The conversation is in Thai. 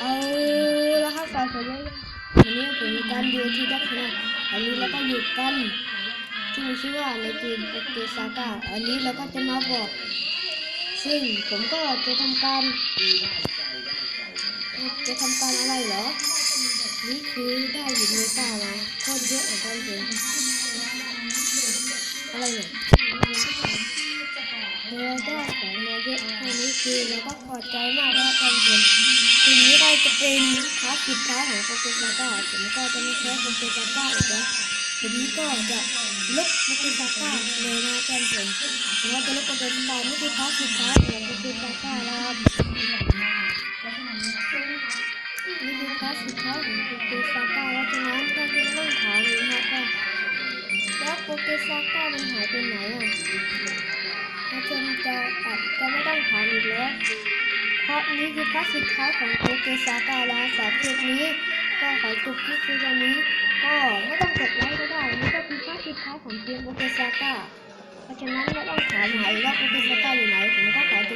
เอาละครับสายผมเลยวันนี้ผมมีการดูที่ดักนะอันนี้เราก็อยู่กันที่มีชื่อว่าในเกมโปเกซาก้าอันนี้เราก็จะมาบอก ซึ่งผมก็จะทำการ จะทำการอะไรเหรอ นี่คือได้หยิบเมตามาโคตรเยอะเหมือนกันผมอะไรเนี่ยเราได้ของมาเยอะแค่นี้คือเราก็พอใจมากแล้วกันผมทีนี้ เป็นพาร์ทสุดท้ายของโปเกซาก้าผมก็จะไม่แพ้โปเกซาก้าอีกแล้วทีนี้ก็จะลบโปเกซาก้าเลยนะกันผมผมว่าจะลบโปเกซาก้านี่คือพาร์ทสุดท้ายของโปเกซาก้าแล้วครับนี่คือคลาสสุดท้ายของโปเกซาก้าแล้วฉะนั้นก็จะต้องถามเลยนะครับว่าแล้วโปเกซาก้ามันหายไปไหนอะแล้วจนจะอาจจะไม่ต้องถามอีกแล้ว เพราะนี้คือภาสสุดท้ายของโอเกซาก้าแล้วสำหรับคลิปนี้ ก็ขอจบคลิปเพียงเท่านี้ ก็ไม่ต้องกดไลค์ก็ได้นี่ก็คือภาสสุดท้ายของเกมโอเกซาก้าเพราะฉะนั้นไม่ต้องถามหาว่าโอเกซาก้าอยู่ไหนผมก็ขอจบ